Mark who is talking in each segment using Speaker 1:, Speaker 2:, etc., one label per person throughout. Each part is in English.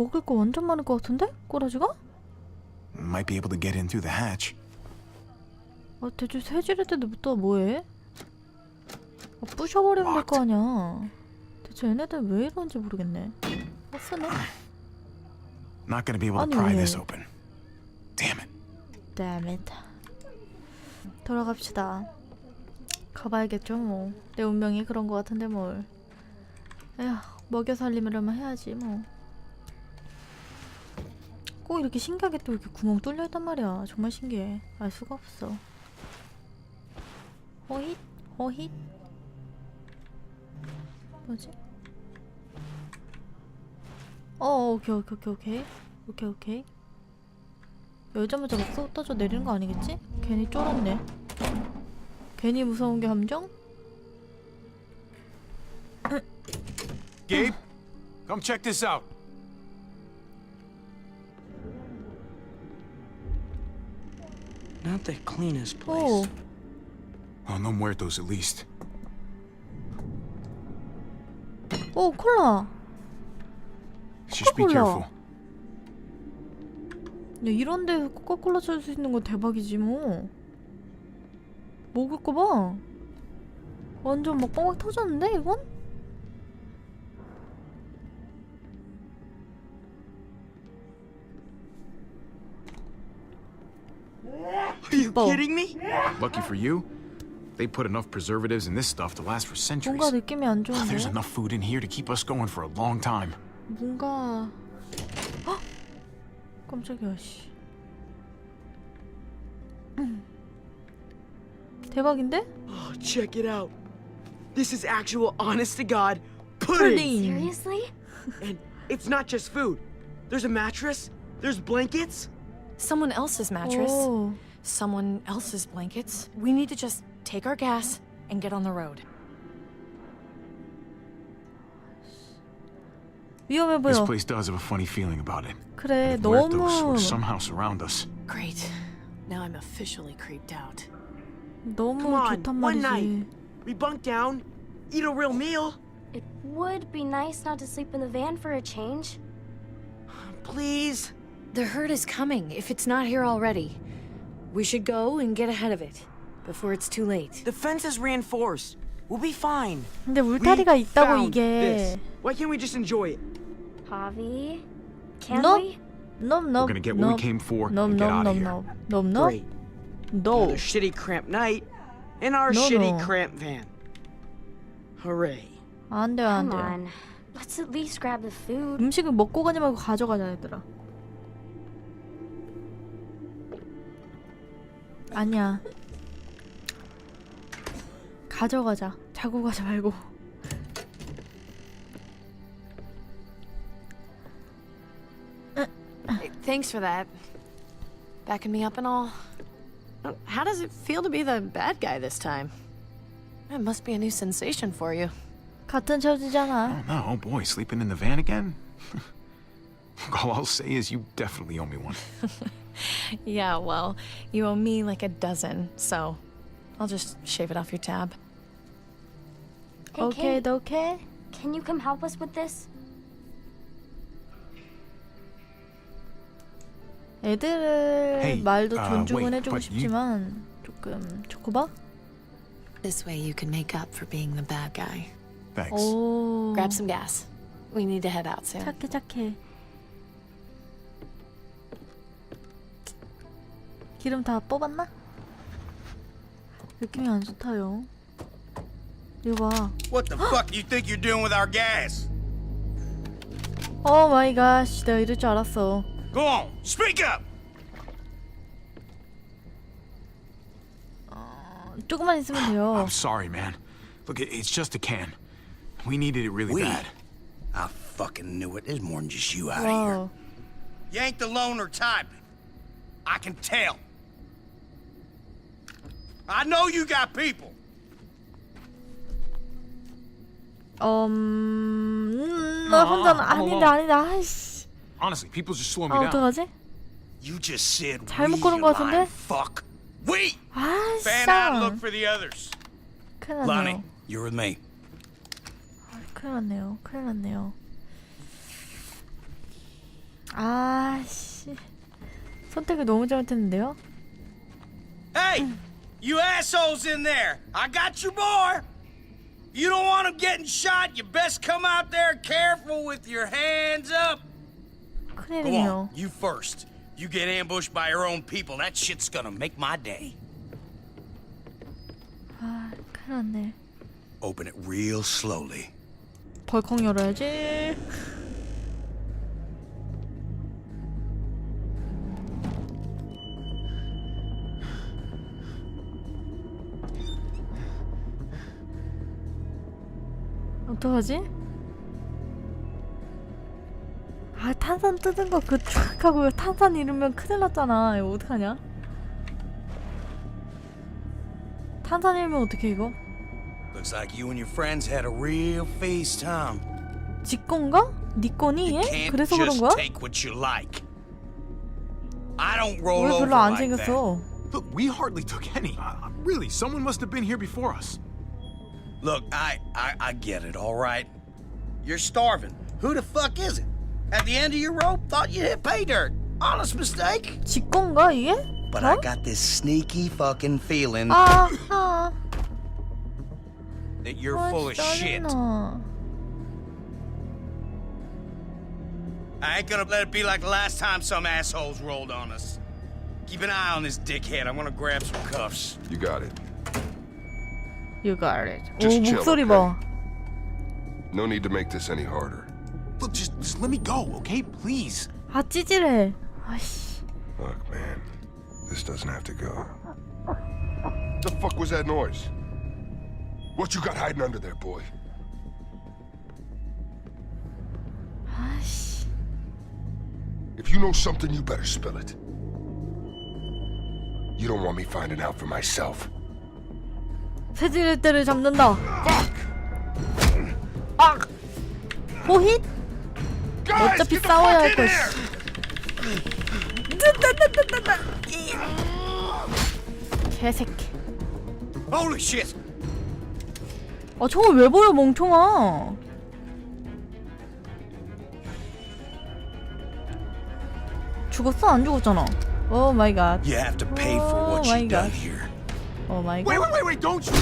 Speaker 1: 먹을 거 완전 많을 것 같은데? 꼬라지가?
Speaker 2: Might be able to get in through the hatch.
Speaker 1: 아 대체 새지를 또 뭐해? 아, 부셔버리면 될 거 아니야 대체 얘네들 왜 이러는지 모르겠네 아 쓰네
Speaker 2: Not gonna be able to
Speaker 1: 아니,
Speaker 2: pry
Speaker 1: 왜?
Speaker 2: this open. Damn it.
Speaker 1: Damn it 돌아갑시다 가봐야겠죠 뭐 내 운명이 그런 거 같은데 뭘 에휴 먹여 살리려면 해야지 뭐 꼭 이렇게 신기하게 또 이렇게 구멍 뚫려 있단 말이야 정말 신기해 알 수가 없어 호잇 호잇 뭐지? 어 오케이 오케이 오케이 오케이 오케이 오케이 열자마자 막 쏟아져 내리는 거 아니겠지? 괜히 쫄았네 괜히 무서운 게 함정?
Speaker 2: Gabe, come check this out.
Speaker 3: Not the cleanest
Speaker 1: 오
Speaker 3: place.
Speaker 2: Oh, no muertos at least.
Speaker 1: 오 콜라
Speaker 2: Just be
Speaker 1: Coca-Cola.
Speaker 2: careful.
Speaker 1: 야 이런 데서 코카콜라 찾을 수 있는 건 대박이지 뭐 먹을 거 봐 완전 막 뻥뻥 터졌는데 이건?
Speaker 3: Are you
Speaker 1: Oh.
Speaker 3: kidding me?
Speaker 2: Lucky for you, they put enough preservatives in this stuff to last for centuries.
Speaker 1: 뭔가 느낌이 안
Speaker 2: Oh, there's
Speaker 1: 좋은데?
Speaker 2: enough food in here to keep us going for a long time.
Speaker 1: 뭔가 헉! 깜짝이야 씨 음. 대박인데?
Speaker 3: Oh, check it out. This is actual honest to God pudding.
Speaker 1: 푸딩
Speaker 4: Seriously?
Speaker 3: And it's not just food. There's a mattress, there's blankets.
Speaker 5: Someone else's mattress,
Speaker 1: 오
Speaker 5: someone else's blankets. We need to just take our gas and get on the road.
Speaker 1: 위험해
Speaker 2: This
Speaker 1: 보여
Speaker 2: place does have a funny feeling about it.
Speaker 1: 그래
Speaker 2: And if muertos
Speaker 1: 너무
Speaker 2: were somehow surround us.
Speaker 5: Great. Now I'm officially creeped out.
Speaker 1: 너무
Speaker 3: Come on,
Speaker 1: 좋단
Speaker 3: one
Speaker 1: 말이지
Speaker 3: night. We bunk down, eat a real meal.
Speaker 4: It would be nice not to sleep in the van for a change.
Speaker 3: Please.
Speaker 5: The herd is coming, if it's not here already. We should go and get ahead of it before it's too late.
Speaker 3: The fence is reinforced. We'll be fine.
Speaker 1: 근데
Speaker 3: We
Speaker 1: 울타리가 있다고
Speaker 3: found this.
Speaker 1: 이게
Speaker 3: Why can't we just enjoy it?
Speaker 4: Javi, can
Speaker 1: No.
Speaker 4: we?
Speaker 1: 넘넘
Speaker 2: We're gonna get what we came for
Speaker 1: 넘
Speaker 2: and get
Speaker 1: 넘
Speaker 2: out of
Speaker 1: 넘
Speaker 2: here.
Speaker 1: 넘 넘
Speaker 3: Great.
Speaker 1: 너
Speaker 3: Another shitty cramped night in our
Speaker 1: No,
Speaker 3: shitty
Speaker 1: no.
Speaker 3: cramped van. Hooray.
Speaker 1: 안돼
Speaker 4: Come
Speaker 1: 안돼
Speaker 4: on. Let's at least grab the food.
Speaker 1: 음식을 먹고 가지 말고 가져가자 얘들아 아니야 가져가자 자고 가지 말고
Speaker 5: Hey, Thanks for that. Backing me up and all. Uh, How does it feel to be the bad guy this time? It must be a new sensation for you.
Speaker 1: 같은 처지잖아
Speaker 2: Oh no, boy, sleeping in the van again? All I'll say is you definitely owe me one.
Speaker 5: Yeah, well, you owe me like a dozen, so I'll just shave it off your tab.
Speaker 4: Hey,
Speaker 1: 오케이
Speaker 4: Kate,
Speaker 1: 너 오케이
Speaker 4: can you come help us with this?
Speaker 1: 애들을
Speaker 2: Hey,
Speaker 1: 말도
Speaker 2: uh,
Speaker 1: 존중은
Speaker 2: wait,
Speaker 1: 해주고
Speaker 2: but you-
Speaker 1: 싶지만 조금 초코바?
Speaker 5: This way you can make up for being the bad guy.
Speaker 2: Thanks.
Speaker 1: 오
Speaker 5: Grab some gas. We need to head out soon.
Speaker 1: 착해 착해 기름 다 뽑았나? 느낌이 안 좋다요 이거 봐
Speaker 6: What the fuck you think you're doing with our gas?
Speaker 1: 오 마이 갓 내가 이럴 줄 알았어
Speaker 6: Go on, speak up!
Speaker 1: 조금만 있으면 돼요
Speaker 2: I'm sorry, man. Look, it- it's just a can. We needed it really
Speaker 6: We?
Speaker 2: bad.
Speaker 6: I fucking knew it. There's more than just you out here.
Speaker 1: 와우
Speaker 6: You ain't the loner type. I can tell. I know you got people.
Speaker 1: 음... 나 혼자
Speaker 2: 아,
Speaker 1: 아닌데
Speaker 2: 어.
Speaker 1: 아니다 아이씨
Speaker 2: Honestly, people just slow me
Speaker 1: 아
Speaker 2: down.
Speaker 1: 어떡하지?
Speaker 6: You just said
Speaker 1: 잘못
Speaker 6: we,
Speaker 1: 고른
Speaker 6: you
Speaker 1: 것 같은데?
Speaker 6: lying fuck. We!
Speaker 1: 아이씨
Speaker 6: Fan out and look for the others.
Speaker 1: 큰일
Speaker 6: Lonnie,
Speaker 1: 났네요
Speaker 6: you're with me.
Speaker 1: 큰일 났네요 큰일 났네요 아씨 선택을 너무 잘못했는데요?
Speaker 6: Hey, you assholes in there! I got your boy! You don't want him getting shot, you best come out there careful with your hands up! Go
Speaker 1: 큰일이네요.
Speaker 6: on, you first. You get ambushed by your own people, that shit's gonna make my day.
Speaker 1: 아 큰일 났네.
Speaker 6: Open it real slowly.
Speaker 1: 벌컥 열어야지. 어떡하지? 아 탄산 뜯은 거 그 쫙 하고 탄산 잃으면 큰일 났잖아. 이거 어떡하냐? 탄산 잃으면 어떡해 이거?
Speaker 6: Looks like you and your friends had a real feast, huh?
Speaker 1: 지 건가? 니 거니 얘? 그래서 그런 거야?
Speaker 6: take what you like. I don't roll
Speaker 1: 왜 별로 안. 생겼어?
Speaker 2: Look, we hardly took any. Uh, really, someone must have been here before us.
Speaker 6: Look, I, I I get it, all right. You're starving. Who the fuck is it? At the end of your rope, thought you hit pay dirt. Honest mistake.
Speaker 1: 지 건가 이게?
Speaker 6: But
Speaker 1: 어?
Speaker 6: I got this sneaky fucking feeling
Speaker 1: 아, 아,
Speaker 6: that you're
Speaker 1: 아,
Speaker 6: full of shit.
Speaker 1: 짜증나.
Speaker 6: I ain't gonna let it be like the last time some assholes rolled on us. Keep an eye on this dickhead. I'm gonna grab some cuffs.
Speaker 7: You got it.
Speaker 1: You got it. 오
Speaker 7: Just chill,
Speaker 1: 목소리
Speaker 7: okay?
Speaker 1: 봐.
Speaker 7: No need to make this any harder.
Speaker 2: Look, just, just let me go, okay? Please.
Speaker 1: 아 찌질해. 아이씨.
Speaker 7: Look, man, this doesn't have to go. The fuck was that noise? What you got hiding under there, boy?
Speaker 1: 아이씨.
Speaker 7: If you know something, you better spill it. You don't want me finding out for myself.
Speaker 1: 새지를 때를 잡는다. 아. 호힛? 어차피 싸워야 할
Speaker 7: here!
Speaker 1: 개새끼.
Speaker 6: Holy shit!
Speaker 1: 아 저거 왜 보여 멍청아. 죽었어? 안 죽었잖아. 오 마이 갓.
Speaker 6: You have to pay for
Speaker 1: Oh
Speaker 6: what
Speaker 1: my
Speaker 6: you done here.
Speaker 1: 오 마이
Speaker 2: Wait,
Speaker 1: 갓.
Speaker 2: wait, wait, wait, don't you?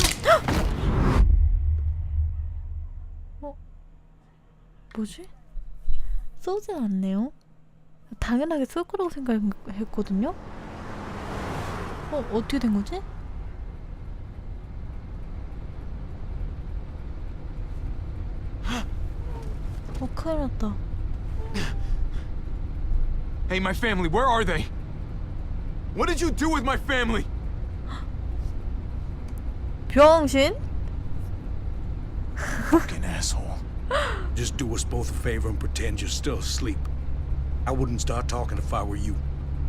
Speaker 1: 뭐지? 쏘진 않네요. 당연하게 쏠 거라고 생각했거든요. 어 어떻게 된 거지? 어 큰일 났다.
Speaker 2: Hey, my family, where are they? What did you do with my family?
Speaker 1: 병신?
Speaker 2: Fucking asshole.
Speaker 6: Just do us both a favor and pretend you're still asleep. I wouldn't start talking if I were you.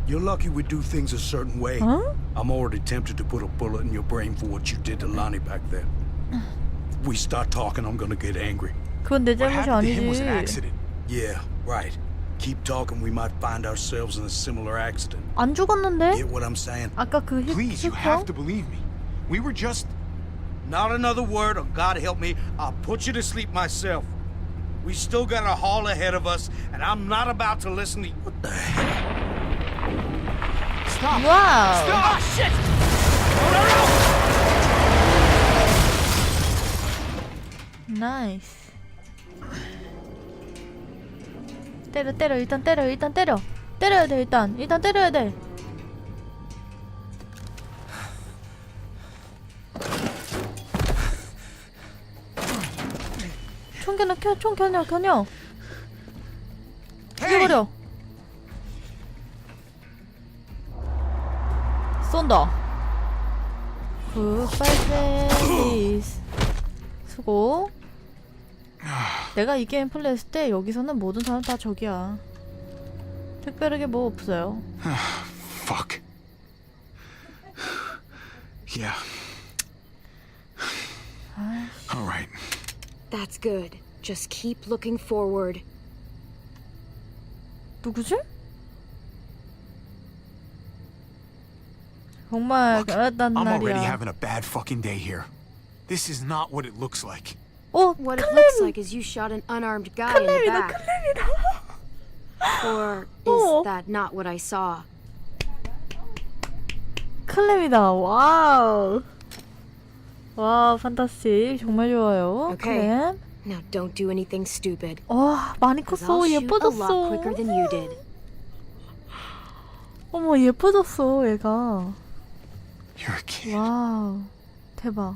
Speaker 6: You're lucky we do things a certain way.
Speaker 1: Huh?
Speaker 6: I'm already tempted to put a bullet in your brain for what you did to Lonnie back there. If we start talking, I'm gonna get angry.
Speaker 1: 그건 내
Speaker 2: What
Speaker 1: 잘못이
Speaker 2: happened to him was
Speaker 1: 아니지.
Speaker 2: an accident.
Speaker 6: Yeah, right. Keep talking, we might find ourselves in a similar accident.
Speaker 1: 안 죽었는데?
Speaker 6: Get what I'm saying?
Speaker 1: 아까 그 히,
Speaker 2: Please, you
Speaker 1: 히터?
Speaker 2: have to believe me. We were just.
Speaker 6: Not another word, or God help me, I'll put you to sleep myself. We still got a haul ahead of us, and I'm not about to listen to you. What the hell?
Speaker 2: Stop!
Speaker 1: 와우.
Speaker 2: Stop!
Speaker 6: shit!
Speaker 1: 나이스. 때려 때려 일단 때려 일단 때려. 때려야 돼 일단 일단 때려야 돼. 총 겨눠 켜, 총 겨눠 겨눠. 죽여버려. 쏜다. 그 빨리 수고. 내가 이 게임 플레이했을 때 여기서는 모든 사람 다 적이야. 특별하게 뭐 없어요.
Speaker 2: Fuck. Yeah. All right.
Speaker 8: That's good. Just keep looking forward.
Speaker 1: 누구지? 정말 그랬단
Speaker 2: I'm already
Speaker 1: 말이야.
Speaker 2: having a bad fucking day here. This is not what it looks like.
Speaker 1: 어,
Speaker 8: What it
Speaker 1: 클레미.
Speaker 8: looks like is you shot an unarmed guy in the
Speaker 1: 클레미다,
Speaker 8: back.
Speaker 1: 클레미다.
Speaker 8: Or is
Speaker 1: Oh.
Speaker 8: that not what I saw?
Speaker 1: 클램이다. 와우. 와, 판타스틱. 정말 좋아요.
Speaker 8: 오케이.
Speaker 1: 클램.
Speaker 8: Now don't do anything stupid.
Speaker 1: 와, 많이 컸어.
Speaker 8: I'll shoot a lot
Speaker 1: 예뻐졌어.
Speaker 8: quicker than you did.
Speaker 1: 어머, 예뻐졌어, 얘가.
Speaker 2: You're a kid.
Speaker 1: 와우. 대박.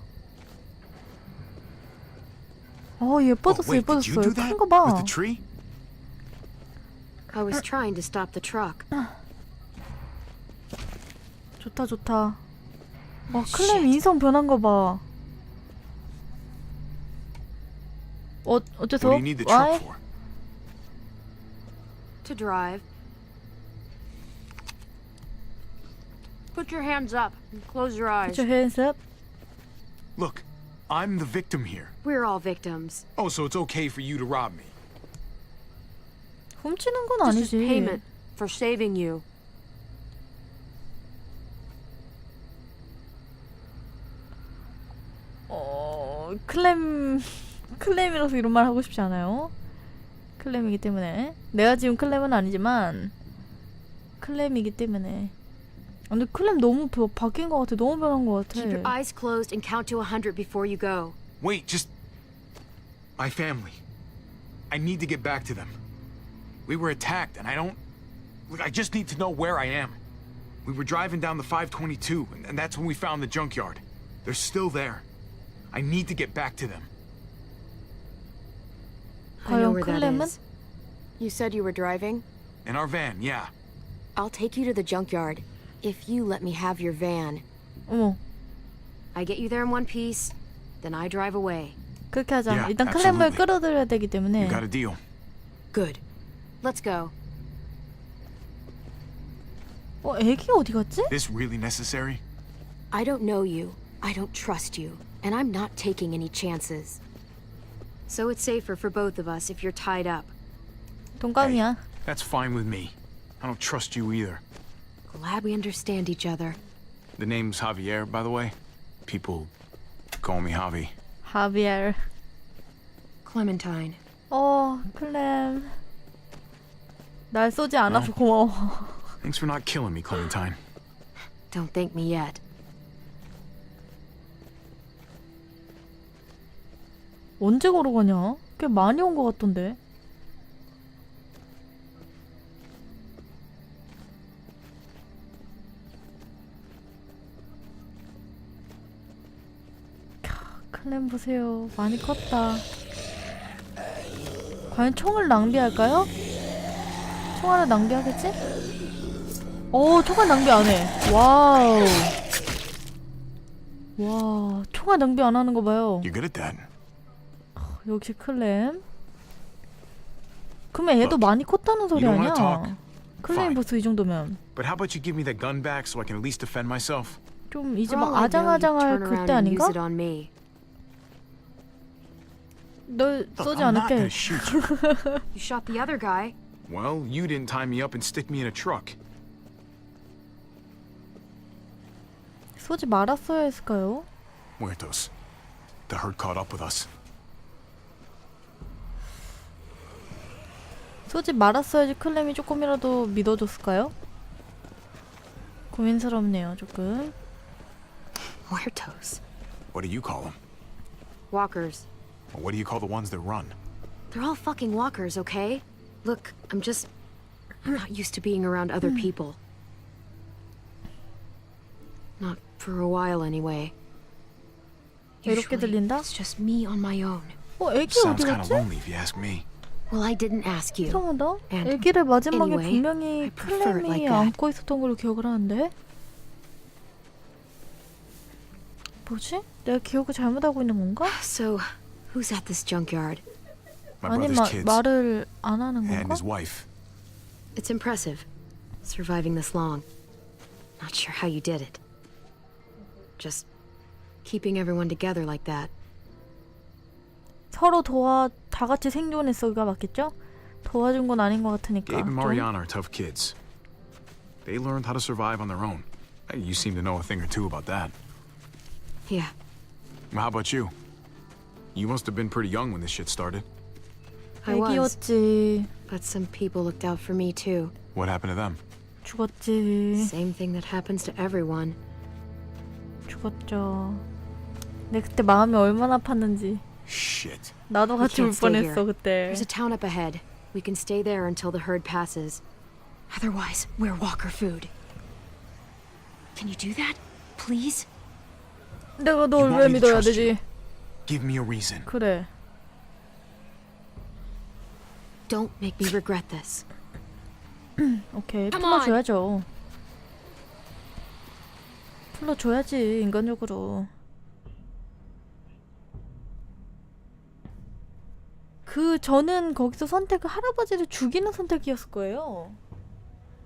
Speaker 1: 어,
Speaker 2: Oh,
Speaker 1: 예뻐졌어,
Speaker 2: wait, did you
Speaker 1: 예뻐졌어.
Speaker 2: do that
Speaker 1: 큰거 봐.
Speaker 2: with the tree?
Speaker 8: I was trying to stop the truck.
Speaker 1: 좋다, 좋다. 와, 클램 인성 변한 거 봐. 어, 어째서?
Speaker 2: What do you need the
Speaker 1: Why?
Speaker 2: truck for?
Speaker 8: To drive. Put your hands up and close your eyes.
Speaker 1: Put your hands up.
Speaker 2: Look, I'm the victim here.
Speaker 8: We're all victims.
Speaker 2: Oh, so it's okay for you to rob me.
Speaker 1: 훔치는 건
Speaker 8: This is
Speaker 1: 아니지.
Speaker 8: payment for saving you.
Speaker 1: 어, 클램, 클램이라서 이런 말 하고 싶지 않아요. 클램이기 때문에. 내가 지금 클램은 아니지만, 클램이기 때문에. 아, 근데 클램 너무 바, 바뀐 것 같아. 너무 변한 것
Speaker 8: Keep your
Speaker 1: 같아.
Speaker 8: eyes closed and count to a 100 before you go.
Speaker 2: Wait, just. My family. I need to get back to them. We were attacked, and I don't. Look, I just need to know where I am. We were driving down the 522, and, and that's when we found the junkyard. They're still there. I need to get back to them.
Speaker 8: I know
Speaker 1: 과연
Speaker 8: where that
Speaker 1: 클램은?
Speaker 8: is. You said you were driving?
Speaker 2: In our van, yeah.
Speaker 8: I'll take you to the junkyard. If you let me have your van.
Speaker 1: 어머,
Speaker 8: I get you there in one piece, then I drive away.
Speaker 1: 그렇게 하자.
Speaker 2: Yeah,
Speaker 1: 일단 클램을
Speaker 2: absolutely.
Speaker 1: 끌어들여야 되기 때문에.
Speaker 2: You got a deal.
Speaker 8: Good. Let's go.
Speaker 1: 어, 애기 어디 갔지?
Speaker 2: This really necessary?
Speaker 8: I don't know you. I don't trust you. And I'm not taking any chances. So it's safer for both of us if you're tied up.
Speaker 1: 동감이야.
Speaker 2: That's fine with me. I don't trust you either.
Speaker 8: Glad we understand each other.
Speaker 2: The name's Javier, by the way. People call me Javi.
Speaker 1: 하비엘.
Speaker 8: Clementine.
Speaker 1: 어, 클램. 날 쏘지 않아서 고마워.
Speaker 2: Thanks for not killing me, Clementine.
Speaker 8: Don't thank me yet.
Speaker 1: 언제 걸어가냐? 꽤 많이 온 것 같던데. 캬, 클램 보세요. 많이 컸다. 과연 총을 낭비할까요? 총알을 낭비하겠지? 오, 총알 낭비 안 해. 와우. 와, 총알 낭비 안 하는 거 봐요.
Speaker 2: You're good at that.
Speaker 1: 역시 클램. 그러면 얘도
Speaker 2: Look,
Speaker 1: 많이 컸다는 소리
Speaker 2: don't wanna
Speaker 1: 아니야?
Speaker 2: talk?
Speaker 1: 클램
Speaker 2: Fine.
Speaker 1: 벌써 이 정도면
Speaker 2: But how about you give me that gun back so I can at least defend myself?
Speaker 1: 좀 이제
Speaker 8: For all
Speaker 1: 막
Speaker 8: I know, you
Speaker 1: 아장아장할
Speaker 8: turn around
Speaker 1: 그때
Speaker 8: and use
Speaker 1: 아닌가?
Speaker 8: it on me.
Speaker 1: 널
Speaker 2: Look,
Speaker 1: 쏘지
Speaker 2: I'm not
Speaker 1: 않을게.
Speaker 2: gonna shoot you.
Speaker 8: You shot the other guy.
Speaker 2: well, you didn't tie me up and stick me in a truck.
Speaker 1: 쏘지 말았어야 했을까요?
Speaker 2: Muertos. The herd caught up with us.
Speaker 1: 쏘지 말았어야지 클램이 조금이라도 믿어줬을까요? 고민스럽네요, 조금.
Speaker 8: Muertos.
Speaker 2: What do you call them?
Speaker 8: Walkers.
Speaker 2: What do you call the ones that run?
Speaker 8: They're all fucking walkers, okay? Look, I'm just. I'm not used to being around other people. Not for a while, anyway. Usually,
Speaker 1: 들린다?
Speaker 8: it's just me on my own.
Speaker 1: 어, 애기
Speaker 2: Sounds
Speaker 1: 어디
Speaker 2: kind of
Speaker 1: 갔지?
Speaker 2: lonely if you ask me.
Speaker 8: Well, I didn't ask you.
Speaker 1: 이상하다.
Speaker 8: And
Speaker 1: 애기를 마지막에
Speaker 8: anyway,
Speaker 1: 분명히
Speaker 8: I prefer it
Speaker 1: 클램이
Speaker 8: like that.
Speaker 1: 안고 있었던 걸로 기억을 하는데. 뭐지? 내가 기억을 잘못하고 있는 건가?
Speaker 8: So, who's at this junkyard?
Speaker 2: My
Speaker 1: 아니
Speaker 2: brother's
Speaker 1: 마,
Speaker 2: kids
Speaker 1: 말을 안 하는
Speaker 2: and
Speaker 1: 건가?
Speaker 2: his wife.
Speaker 8: It's impressive, surviving this long. Not sure how you did it. Just keeping everyone together like that.
Speaker 1: 서로 도와 다 같이 생존했어가 맞겠죠? 도와준 건 아닌 것 같으니까.
Speaker 2: Gabe and
Speaker 1: 좀.
Speaker 2: Mariana are tough kids. They learned how to survive on their own. You seem to know a thing or two about that.
Speaker 8: Yeah,
Speaker 2: How about you? You must have been pretty young when this shit started.
Speaker 8: I was. But some people looked out for me too.
Speaker 2: What happened to them?
Speaker 1: 죽었지.
Speaker 8: Same thing that happens to everyone.
Speaker 1: 죽었죠. 근데 그때 마음이 얼마나 아팠는지.
Speaker 2: Shit.
Speaker 1: 나도 같이
Speaker 8: can't
Speaker 1: 울
Speaker 8: stay
Speaker 1: 뻔했어
Speaker 8: here.
Speaker 1: 그때.
Speaker 8: There's a town up ahead. We can stay there until the herd passes. Otherwise, we're walker food. Can you do that? Please?
Speaker 1: 내가
Speaker 2: You
Speaker 1: 널
Speaker 2: want
Speaker 1: 왜
Speaker 2: me to
Speaker 1: 믿어야
Speaker 2: trust
Speaker 1: 되지?
Speaker 2: you? Give me a reason.
Speaker 1: 그래.
Speaker 8: Don't make me regret this.
Speaker 1: 오케이
Speaker 8: Come on.
Speaker 1: 풀어줘야죠. 풀어줘야지 인간적으로. 그 저는 거기서 선택을 할아버지를 죽이는 선택이었을 거예요.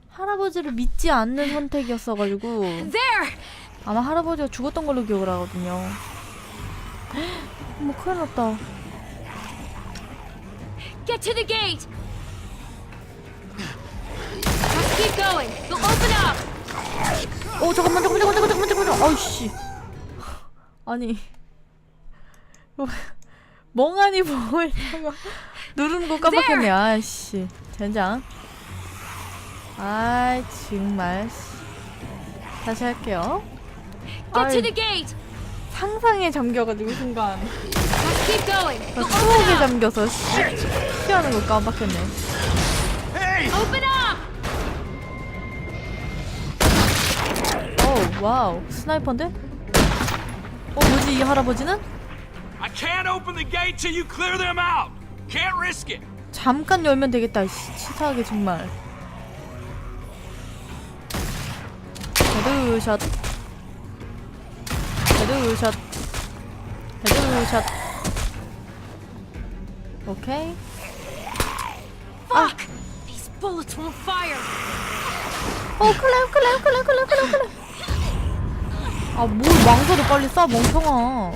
Speaker 1: 할아버지를 믿지 않는 선택이었어가지고
Speaker 8: There!
Speaker 1: 아마 할아버지가 죽었던 걸로 기억을 하거든요. 뭐 큰일 났다.
Speaker 8: Get to the gate! Just keep going. They'll open up!
Speaker 1: 어 잠깐만 잠깐만 잠깐만 잠깐만 잠깐만 아이씨 아니 멍하니 보고 있다가 누르는 거 깜빡했네 아이씨 젠장 아이 정말 씨. 다시 할게요
Speaker 8: Get to
Speaker 1: 아이,
Speaker 8: the gate!
Speaker 1: 상상에 잠겨가지고 순간
Speaker 8: Just keep going.
Speaker 1: 나 추억에 잠겨서 씨, 피하는 거 깜빡했네
Speaker 2: Hey!
Speaker 8: Open up!
Speaker 1: 오 와우 스나이퍼인데? 어 뭐지 이 할아버지는?
Speaker 9: I can't open the gate till you clear them out. Can't risk it.
Speaker 1: 잠깐 열면 되겠다. 씨, 치사하게 정말. 헤드샷. 헤드샷. 헤드샷. 오케이.
Speaker 8: Fuck! These bullets won't fire!
Speaker 1: 어 클램 클램 클램 클램 클램 클램. 아뭘 망설여 빨리 쏴 멍청아.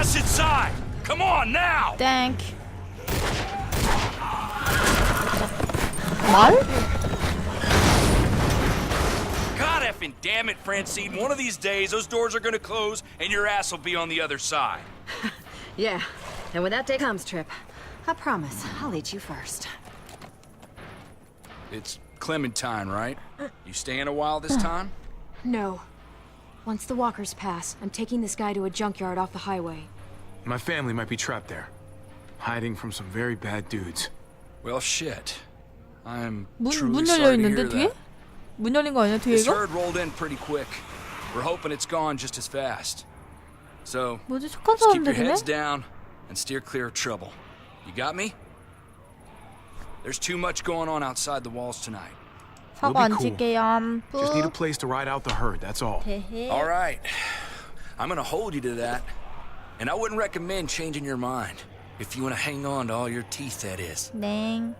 Speaker 9: inside! Come on now!
Speaker 1: Dank. What?
Speaker 9: God effing damn it, Francine. One of these days, those doors are gonna close and your ass will be on the other side.
Speaker 8: yeah. And when that day comes, Trip, I promise I'll eat you first.
Speaker 9: It's Clementine, right? You staying a while this time?
Speaker 8: No. Once the walkers pass, I'm taking this guy to a junkyard off the highway.
Speaker 2: My family might be trapped there, hiding from some very bad dudes.
Speaker 9: Well, shit. I'm
Speaker 1: 문,
Speaker 9: truly
Speaker 1: 문
Speaker 9: sorry
Speaker 1: 열려
Speaker 9: to
Speaker 1: 있는데
Speaker 9: hear
Speaker 1: 뒤에?
Speaker 9: that.
Speaker 1: 문 열린 거 아니야
Speaker 9: This
Speaker 1: 뒤에가?
Speaker 9: herd rolled in pretty quick. We're hoping it's gone just as fast. So,
Speaker 1: 뭐지 착한
Speaker 9: just keep your
Speaker 1: 사람들이네?
Speaker 9: heads down and steer clear of trouble. You got me? There's too much going on outside the walls tonight.
Speaker 1: 사고
Speaker 2: We'll
Speaker 1: 안
Speaker 2: be cool.
Speaker 1: 칠게요.
Speaker 2: Just need a place to ride out the herd, that's all.
Speaker 9: All right. I'm gonna hold you to that. And I wouldn't recommend changing your mind. If you wanna hang on to all your teeth, that is.
Speaker 1: 네.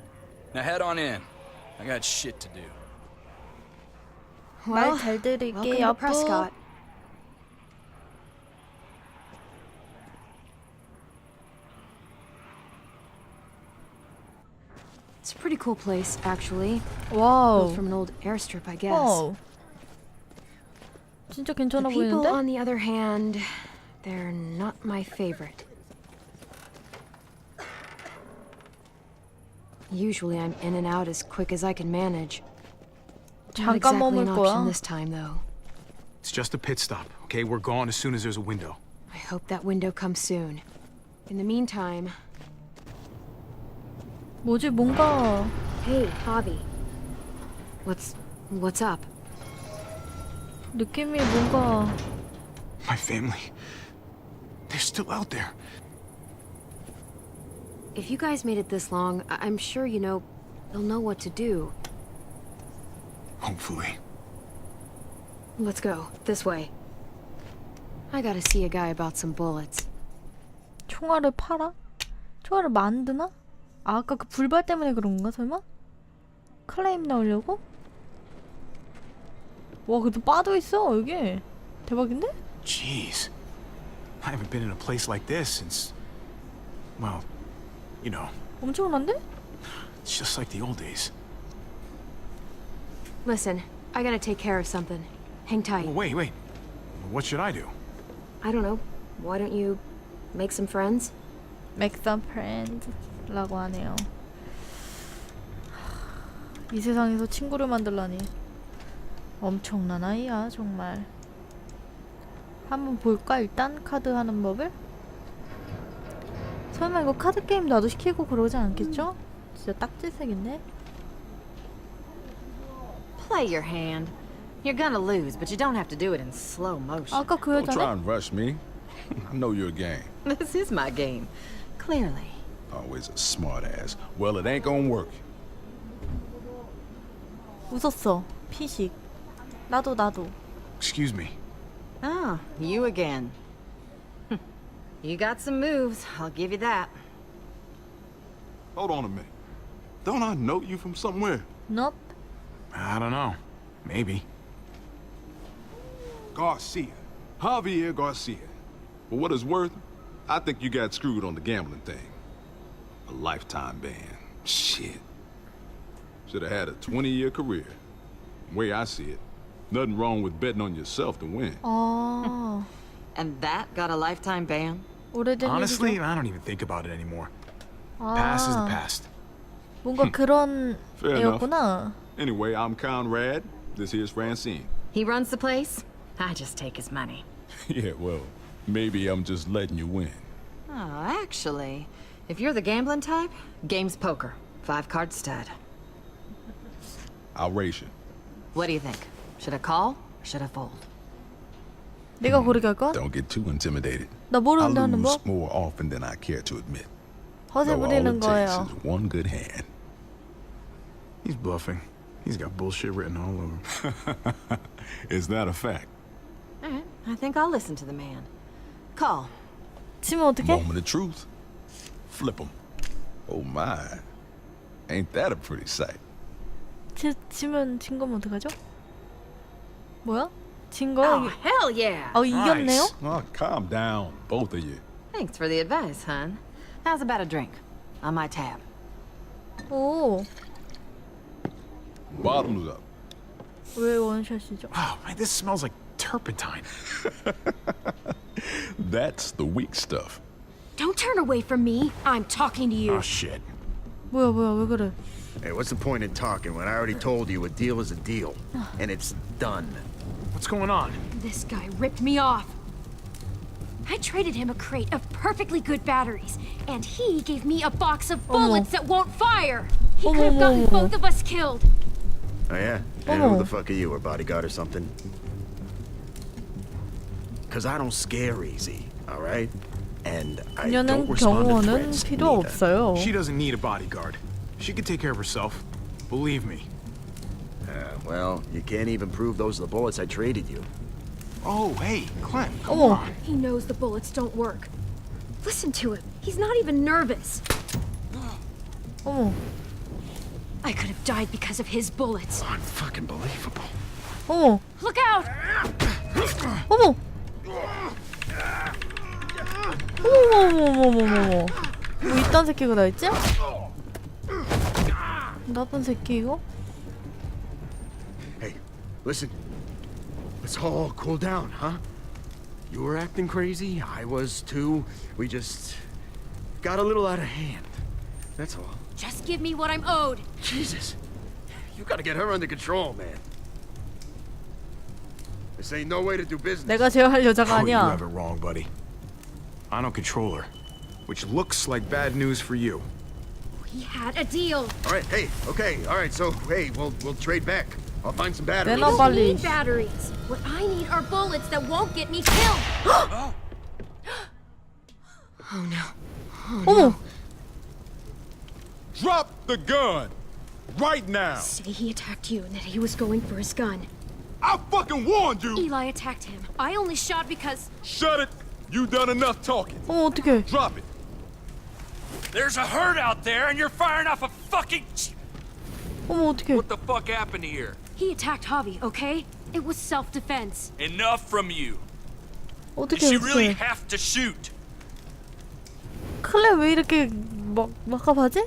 Speaker 9: Now head on in. I got shit to do.
Speaker 8: Well,
Speaker 1: 말 잘
Speaker 8: welcome
Speaker 1: 들을게요.
Speaker 8: to Prescott. pretty cool place, actually.
Speaker 1: 와우.
Speaker 8: Built from an old airstrip, I guess.
Speaker 1: 와우. 진짜
Speaker 8: The
Speaker 1: 괜찮아
Speaker 8: people,
Speaker 1: 보이는데?
Speaker 8: on the other hand, they're not my favorite. Usually I'm in and out as quick as I can manage. Not
Speaker 1: 잠깐
Speaker 8: exactly
Speaker 1: 머물
Speaker 8: an option
Speaker 1: 거야.
Speaker 8: this time, though.
Speaker 2: It's just a pit stop, okay? We're gone as soon as there's a window.
Speaker 8: I hope that window comes soon. In the meantime,
Speaker 1: 뭐지 뭔가
Speaker 8: hey, Javi. What's what's up?
Speaker 1: 느낌이 뭔가
Speaker 2: My family. They're still out there.
Speaker 8: If you guys made it this long, I- I'm sure you know they'll know what to do.
Speaker 2: Hopefully.
Speaker 8: Let's go this way. I gotta see a guy about some bullets.
Speaker 1: 총알을 팔아? 총알을 만드나? 아, 아까 그 불발 때문에 그런 건가 설마? 클레임 나오려고? 와 그래도 빠져 있어 여기 대박인데?
Speaker 2: Jeez. I haven't been in a place like this since. Well, you know,
Speaker 1: 엄청난데?
Speaker 2: it's just like the old days.
Speaker 8: Listen, I gotta take care of something. Hang tight.
Speaker 2: Well, wait, wait. What should I do?
Speaker 8: I don't know. Why don't you make some friends?
Speaker 1: Make some friends 라고 하네요. 이 세상에서 친구를 만들라니 엄청난 아이야 정말. 한번 볼까 일단 카드 하는 법을? 설마 이거 카드 게임 나도 시키고 그러지 않겠죠? 진짜 딱지색인데?
Speaker 10: Play your hand. You're gonna lose, but you don't have to do it in slow motion.
Speaker 1: 아까 그
Speaker 11: Don't try
Speaker 1: 여자네?
Speaker 11: and rush me. I know your game.
Speaker 10: This is my game. Clearly.
Speaker 11: Always a smart ass. Well, it ain't gonna work.
Speaker 1: 웃었어. 피식. 나도 나도.
Speaker 2: Excuse me.
Speaker 10: Oh, you again. you got some moves, I'll give you that.
Speaker 11: Hold on a minute. Don't I know you from somewhere?
Speaker 1: Nope.
Speaker 2: I don't know. Maybe.
Speaker 11: Garcia. Javier Garcia. For what it's worth, I think you got screwed on the gambling thing. A lifetime ban. Shit. Should have had a 20 year career. Way I see it, nothing wrong with betting on yourself to win.
Speaker 1: 아
Speaker 10: And that got a lifetime ban?
Speaker 1: 오래된
Speaker 2: Honestly,
Speaker 1: 일이죠.
Speaker 2: I don't even think about it anymore. Past is the
Speaker 1: 아
Speaker 2: past.
Speaker 1: 뭔가 그런
Speaker 11: Fair enough.
Speaker 1: 애였구나.
Speaker 11: Anyway, I'm Conrad. This here's Francine.
Speaker 10: He runs the place? I just take his money.
Speaker 11: yeah, well, maybe I'm just letting you win.
Speaker 10: Oh, actually, if you're the gambling type, game's poker. Five card stud.
Speaker 11: I'll race you.
Speaker 10: What do you think? Should I call or should I fold?
Speaker 1: 내가 고르게 할까?
Speaker 11: Don't get too intimidated.
Speaker 1: 나
Speaker 11: I
Speaker 1: 모르는데 하는
Speaker 11: lose
Speaker 1: 법?
Speaker 11: more often than I care to admit.
Speaker 1: 허세
Speaker 11: Though all
Speaker 1: 부리는
Speaker 11: it takes
Speaker 1: 거예요.
Speaker 11: is one good hand.
Speaker 2: He's bluffing. He's got bullshit written all over. him.
Speaker 11: Is that a fact?
Speaker 10: All right, I think I'll listen to the man. Call.
Speaker 1: 치면 어떡해?
Speaker 11: Moment of truth. Flip 'em. Oh my. Ain't that a pretty sight?
Speaker 1: 치, 치면 진 거면 어떡하죠? 뭐야? 진
Speaker 10: Oh,
Speaker 1: 거야?
Speaker 10: hell yeah!
Speaker 1: 어 이겼네요?
Speaker 11: Oh, calm down, both of you.
Speaker 10: Thanks for the advice, hon. How's about a drink? On my tab.
Speaker 1: 오,
Speaker 11: Bottoms up.
Speaker 1: 왜 원샷이죠?
Speaker 2: Oh, man, this smells like turpentine.
Speaker 11: That's the weak stuff.
Speaker 8: Don't turn away from me. I'm talking to you.
Speaker 2: Oh, shit.
Speaker 1: 뭐야 뭐야 왜 그래?
Speaker 12: Hey, what's the point in talking when I already told you a deal is a deal? And it's done.
Speaker 2: What's going on?
Speaker 8: This guy ripped me off. I traded him a crate of perfectly good batteries, and he gave me a box of bullets that won't fire. He could have gotten
Speaker 1: 어머.
Speaker 8: both of us killed.
Speaker 12: Oh, yeah? And
Speaker 1: Oh.
Speaker 12: who the fuck are you, a bodyguard or something? Because I don't scare easy, all right? And I don't
Speaker 1: 그녀는
Speaker 12: respond to
Speaker 1: 경호원은
Speaker 12: threats
Speaker 1: 필요
Speaker 12: neither.
Speaker 1: 없어요.
Speaker 2: She doesn't need a bodyguard. She can take care of herself. Believe me.
Speaker 12: Uh, well, you can't even prove those are the bullets I traded you.
Speaker 2: Oh, hey, Clem, come
Speaker 1: 어머.
Speaker 2: on.
Speaker 8: He knows the bullets don't work. Listen to him. He's not even nervous.
Speaker 1: 어머,
Speaker 8: I could have died because of his bullets.
Speaker 12: Unfucking believable.
Speaker 1: 어머,
Speaker 8: Look out!
Speaker 1: 어머. 어머머머머머머. 뭐 이딴 새끼가 다 있지? 나쁜 새끼 이거?
Speaker 12: Hey, listen. Let's all cool down, huh? You were acting crazy. I was too. We just got a little out of hand. That's all.
Speaker 8: Just give me what I'm owed.
Speaker 12: Jesus. You gotta get her under control, man. This ain't no way to do business.
Speaker 1: 내가 제어할 여자가
Speaker 2: Oh, you
Speaker 1: 아니야.
Speaker 2: have it wrong, buddy. I don't control her, which looks like bad news for you.
Speaker 8: We had a deal.
Speaker 12: All right, hey, okay, all right, so, hey, we'll, we'll trade back. I'll find some batteries.
Speaker 1: I
Speaker 8: don't need batteries. What I need are bullets that won't get me killed.
Speaker 1: oh. oh, no. Oh, oh. No.
Speaker 11: Drop the gun! Right now!
Speaker 8: Say he attacked you and that he was going for his gun.
Speaker 11: I fucking warned you!
Speaker 8: Eli attacked him. I only shot because...
Speaker 11: Shut it You done enough talking.
Speaker 1: 어머 어떡해?
Speaker 11: Drop it.
Speaker 9: There's a herd out there, and you're firing off a fucking.
Speaker 1: 어머 어떡해?
Speaker 9: What the fuck happened here?
Speaker 8: he attacked Javi, okay? It was self-defense.
Speaker 9: Enough from you.
Speaker 1: 어떡해
Speaker 9: Did she really
Speaker 1: 어떡해?
Speaker 9: have to shoot?
Speaker 1: 클레 왜 이렇게 막 막갑하지?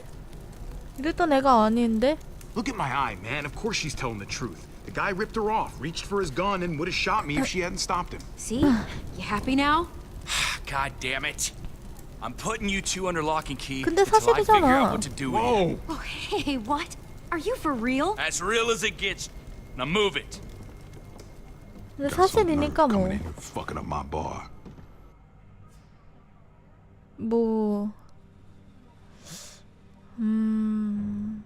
Speaker 1: 이랬던 애가 아닌데?
Speaker 2: Look at my eye, man. Of course she's telling the truth. The guy ripped her off, reached for his gun, and would have shot me if she hadn't stopped him.
Speaker 8: See? you happy now?
Speaker 9: God damn it. I'm putting you two under lock and key
Speaker 1: 근데
Speaker 9: until I figure
Speaker 1: 사실이잖아.
Speaker 9: out what to do with you.
Speaker 2: Whoa!
Speaker 8: Oh, hey, what? Are you for real?
Speaker 9: As real as it gets. Now move it.
Speaker 1: 근데
Speaker 11: Got some nerve
Speaker 1: 사실이니까 뭐.
Speaker 11: coming in and fucking up my bar.
Speaker 1: 뭐, 음,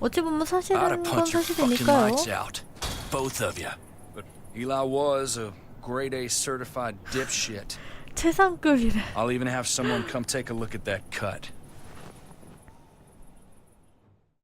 Speaker 1: 어찌 보면
Speaker 9: I'd
Speaker 1: 사실은
Speaker 9: have
Speaker 1: 건
Speaker 9: punched your fucking
Speaker 1: 사실이니까요.
Speaker 9: lights out. Both of you. But Eli was a grade A certified dipshit.
Speaker 1: 최상급이래.
Speaker 9: I'll even have someone come take a look at that cut.